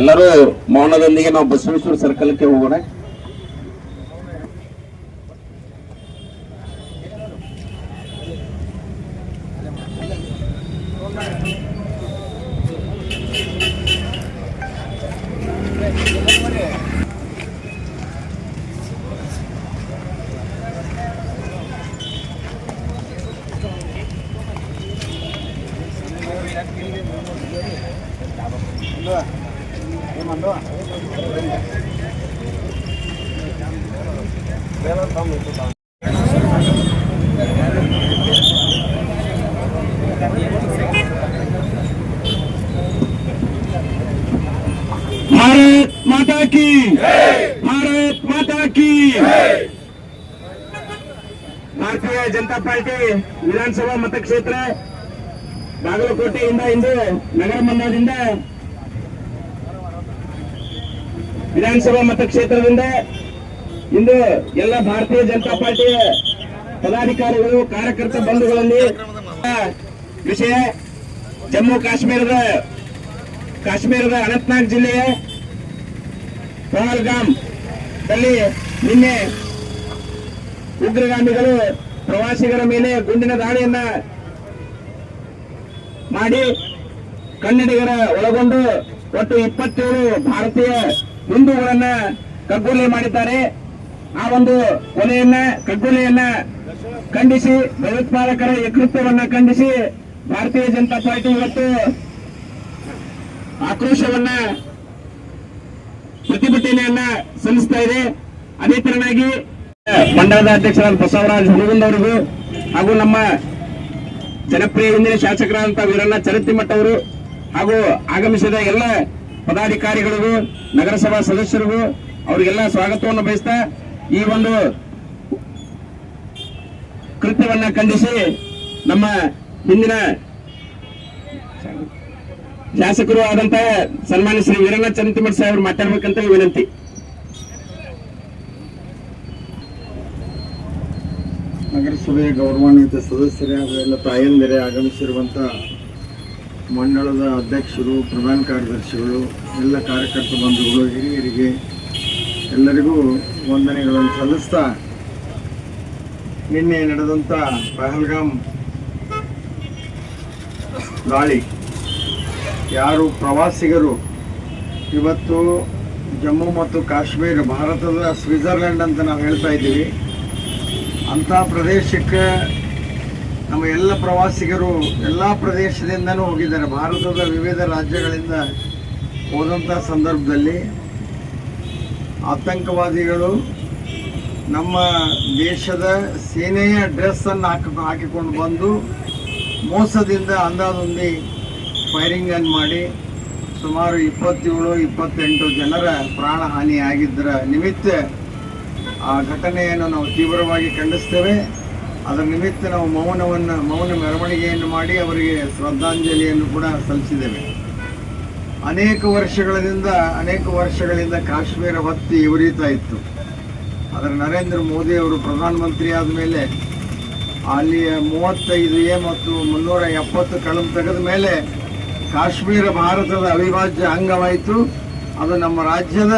ಎಲ್ಲರೂ ಮೌನದೊಂದಿಗೆ ನಾವು ಬಸವೇಶ್ವರ ಸರ್ಕಲ್ಗೆ ಹೋಗೋಣ. ಭಾರತ್ ಮಾತಾ ಕಿ ಭಾರತ್ ಮಾತಾ ಕಿ ಭಾರತೀಯ ಜನತಾ ಪಾರ್ಟಿ ವಿಧಾನಸಭಾ ಮತಕ್ಷೇತ್ರ ಬಾಗಲಕೋಟೆಯಿಂದ ಇಂದು ನಗರ ಮಂಡಲದಿಂದ ವಿಧಾನಸಭಾ ಮತಕ್ಷೇತ್ರದಿಂದ ಇಂದು ಎಲ್ಲ ಭಾರತೀಯ ಜನತಾ ಪಾರ್ಟಿಯ ಪದಾಧಿಕಾರಿಗಳು, ಕಾರ್ಯಕರ್ತ ಬಂಧುಗಳಲ್ಲಿ ವಿಷಯ ಜಮ್ಮು ಕಾಶ್ಮೀರದ ಕಾಶ್ಮೀರದ ಅನಂತನಾಗ್ ಜಿಲ್ಲೆಯ ಪಹಲ್ಗಾಮ್ ದಲ್ಲಿ ನಿನ್ನೆ ಉಗ್ರಗಾಮಿಗಳು ಪ್ರವಾಸಿಗರ ಮೇಲೆ ಗುಂಡಿನ ದಾಳಿಯನ್ನ ಮಾಡಿ ಕನ್ನಡಿಗರ ಒಳಗೊಂಡು ಒಟ್ಟು ಇಪ್ಪತ್ತೇಳು ಭಾರತೀಯ ಹಿಂದೂಗಳನ್ನ ಕಗ್ಗೊಲೆ ಮಾಡಿದ್ದಾರೆ. ಆ ಒಂದು ಕೊಲೆಯನ್ನ, ಕಗ್ಗೊಲೆಯನ್ನ ಖಂಡಿಸಿ, ಭಯೋತ್ಪಾದಕರ ಯಕೃತ್ವವನ್ನ ಖಂಡಿಸಿ ಭಾರತೀಯ ಜನತಾ ಪಾರ್ಟಿ ಇವತ್ತು ಆಕ್ರೋಶವನ್ನ, ಪ್ರತಿಭಟನೆಯನ್ನ ಸಲ್ಲಿಸ್ತಾ ಇದೆ. ಅದೇ ತರನಾಗಿ, ಮಂಡಲದ ಅಧ್ಯಕ್ಷರಾದ ಬಸವರಾಜ್ ಹುಡುಗಂದವರಿಗೂ ಹಾಗೂ ನಮ್ಮ ಜನಪ್ರಿಯ ಹಿಂದಿನ ಶಾಸಕರಾದಂತಹ ವೀರಣ್ಣ ಚರತಿಮಠ ಅವರು ಹಾಗೂ ಆಗಮಿಸಿದ ಎಲ್ಲ ಪದಾಧಿಕಾರಿಗಳಿಗೂ, ನಗರಸಭಾ ಸದಸ್ಯರಿಗೂ ಅವರಿಗೆಲ್ಲ ಸ್ವಾಗತವನ್ನು ಬಯಸ್ತಾ ಈ ಒಂದು ಕೃತ್ಯವನ್ನ ಖಂಡಿಸಿ ನಮ್ಮ ಹಿಂದಿನ ಶಾಸಕರು ಆದಂತಹ ಸನ್ಮಾನ್ಯ ಶ್ರೀ ವೀರಣ್ಣ ಚರಂತಿಮಠ ಸಾಹೇಬರು ಮಾತಾಡ್ಬೇಕಂತ ವಿನಂತಿ. ನಗರಸಭೆಯ ಗೌರವಾನ್ವಿತ ಸದಸ್ಯರೇ ಹಾಗೂ ಎಲ್ಲ ತಾಯಂದಿರೇ ಆಗಮಿಸಿರುವಂಥ ಮಂಡಳದ ಅಧ್ಯಕ್ಷರು, ಪ್ರಧಾನ ಕಾರ್ಯದರ್ಶಿಗಳು, ಎಲ್ಲ ಕಾರ್ಯಕರ್ತ ಬಂಧುಗಳು, ಹಿರಿಯರಿಗೆ ಎಲ್ಲರಿಗೂ ವಂದನೆಗಳನ್ನು ಸಲ್ಲಿಸ್ತಾ ನಿನ್ನೆ ನಡೆದಂಥ ಪಹಲ್ಗಾಮ್ ದಾಳಿ. ಯಾರು ಪ್ರವಾಸಿಗರು? ಇವತ್ತು ಜಮ್ಮು ಮತ್ತು ಕಾಶ್ಮೀರ, ಭಾರತದ ಸ್ವಿಟ್ಜರ್ಲೆಂಡ್ ಅಂತ ನಾವು ಹೇಳ್ತಾ ಇದ್ದೀವಿ. ಅಂಥ ಪ್ರದೇಶಕ್ಕೆ ನಮ್ಮ ಎಲ್ಲ ಪ್ರವಾಸಿಗರು ಎಲ್ಲ ಪ್ರದೇಶದಿಂದನೂ ಹೋಗಿದ್ದಾರೆ. ಭಾರತದ ವಿವಿಧ ರಾಜ್ಯಗಳಿಂದ ಹೋದಂಥ ಸಂದರ್ಭದಲ್ಲಿ ಆತಂಕವಾದಿಗಳು ನಮ್ಮ ದೇಶದ ಸೇನೆಯ ಡ್ರೆಸ್ಸನ್ನು ಹಾಕಿ ಹಾಕಿಕೊಂಡು ಬಂದು ಮೋಸದಿಂದ ಅಂದಾಜೊಂದಿ ಫೈರಿಂಗನ್ನು ಮಾಡಿ ಸುಮಾರು ಇಪ್ಪತ್ತೇಳು, ಇಪ್ಪತ್ತೆಂಟು ಜನರ ಪ್ರಾಣ ಹಾನಿಯಾಗಿದ್ದರ ನಿಮಿತ್ತ ಆ ಘಟನೆಯನ್ನು ನಾವು ತೀವ್ರವಾಗಿ ಖಂಡಿಸ್ತೇವೆ. ಅದರ ನಿಮಿತ್ತ ನಾವು ಮೌನವನ್ನು, ಮೌನ ಮೆರವಣಿಗೆಯನ್ನು ಮಾಡಿ ಅವರಿಗೆ ಶ್ರದ್ಧಾಂಜಲಿಯನ್ನು ಕೂಡ ಸಲ್ಲಿಸಿದ್ದೇವೆ. ಅನೇಕ ವರ್ಷಗಳಿಂದ ಅನೇಕ ವರ್ಷಗಳಿಂದ ಕಾಶ್ಮೀರ ಹೊತ್ತಿ ಉರಿತಾ ಇತ್ತು. ಆದರೆ ನರೇಂದ್ರ ಮೋದಿ ಅವರು ಪ್ರಧಾನಮಂತ್ರಿ ಆದ ಮೇಲೆ ಅಲ್ಲಿಯ ಮೂವತ್ತೈದು ಎ ಮತ್ತು ಮುನ್ನೂರ ಎಪ್ಪತ್ತು ಕಳಂ ತೆಗೆದ ಮೇಲೆ ಕಾಶ್ಮೀರ ಭಾರತದ ಅವಿಭಾಜ್ಯ ಅಂಗವಾಯಿತು. ಅದು ನಮ್ಮ ರಾಜ್ಯದ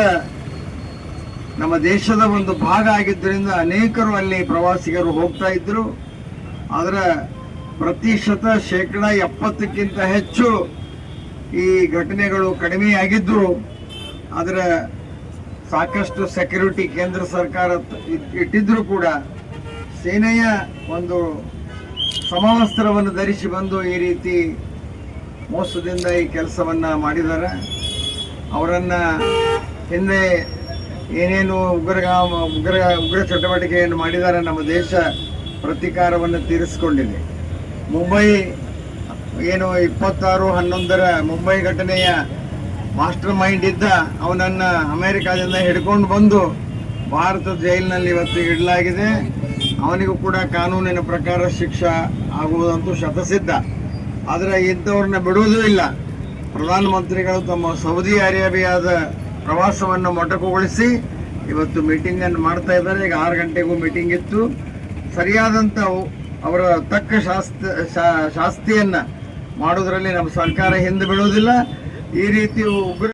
ನಮ್ಮ ದೇಶದ ಒಂದು ಭಾಗ ಆಗಿದ್ದರಿಂದ ಅನೇಕರು ಅಲ್ಲಿ ಪ್ರವಾಸಿಗರು ಹೋಗ್ತಾ ಇದ್ರು. ಅದರ ಪ್ರತಿಶತ ಶೇಕಡ ಎಪ್ಪತ್ತಕ್ಕಿಂತ ಹೆಚ್ಚು ಈ ಘಟನೆಗಳು ಕಡಿಮೆಯಾಗಿದ್ದು ಆದರೆ ಸಾಕಷ್ಟು ಸೆಕ್ಯೂರಿಟಿ ಕೇಂದ್ರ ಸರ್ಕಾರ ಇಟ್ಟಿದ್ದರೂ ಕೂಡ. ಸೇನೆಯ ಒಂದು ಸಮವಸ್ತ್ರವನ್ನು ಧರಿಸಿ ಬಂದು ಈ ರೀತಿ ಮೋಸದಿಂದ ಈ ಕೆಲಸವನ್ನು ಮಾಡಿದ್ದಾರೆ. ಅವರನ್ನು ಹಿಂದೆ ಏನೇನು ಉಗ್ರಗಾಮ ಉಗ್ರ ಉಗ್ರ ಚಟುವಟಿಕೆಯನ್ನು ಮಾಡಿದ್ದಾರೆ ನಮ್ಮ ದೇಶ ಪ್ರತೀಕಾರವನ್ನು ತೀರಿಸಿಕೊಂಡಿದೆ. ಮುಂಬೈ ಏನು ಇಪ್ಪತ್ತಾರು, ಹನ್ನೊಂದರ ಮುಂಬೈ ಘಟನೆಯ ಮಾಸ್ಟರ್ ಮೈಂಡ್ ಇದ್ದ ಅವನನ್ನು ಅಮೆರಿಕಾದಿಂದ ಹಿಡ್ಕೊಂಡು ಬಂದು ಭಾರತ ಜೈಲಿನಲ್ಲಿ ಇವತ್ತು ಇಡಲಾಗಿದೆ. ಅವನಿಗೂ ಕೂಡ ಕಾನೂನಿನ ಪ್ರಕಾರ ಶಿಕ್ಷೆ ಆಗುವುದಂತೂ ಶತಸಿದ್ಧ. ಆದರೆ ಇಂಥವ್ರನ್ನ ಬಿಡುವುದೂ ಇಲ್ಲ. ಪ್ರಧಾನಮಂತ್ರಿಗಳು ತಮ್ಮ ಸೌದಿ ಅರೇಬಿಯಾದ ಪ್ರವಾಸವನ್ನು ಮೊಟಕುಗೊಳಿಸಿ ಇವತ್ತು ಮೀಟಿಂಗ್ ಅನ್ನು ಮಾಡ್ತಾ ಇದ್ದಾರೆ. ಈಗ ಆರು ಗಂಟೆಗೂ ಮೀಟಿಂಗ್ ಇತ್ತು. ಸರಿಯಾದಂಥ ಅವರ ತಕ್ಕ ಶಾಸ್ತ್ರ ಶಾ- ಶಾಸ್ತಿಯನ್ನ ಮಾಡೋದ್ರಲ್ಲಿ ನಮ್ಮ ಸರ್ಕಾರ ಹಿಂದೆ ಬೀಳುವುದಿಲ್ಲ. ಈ ರೀತಿ ಉಗ್ರ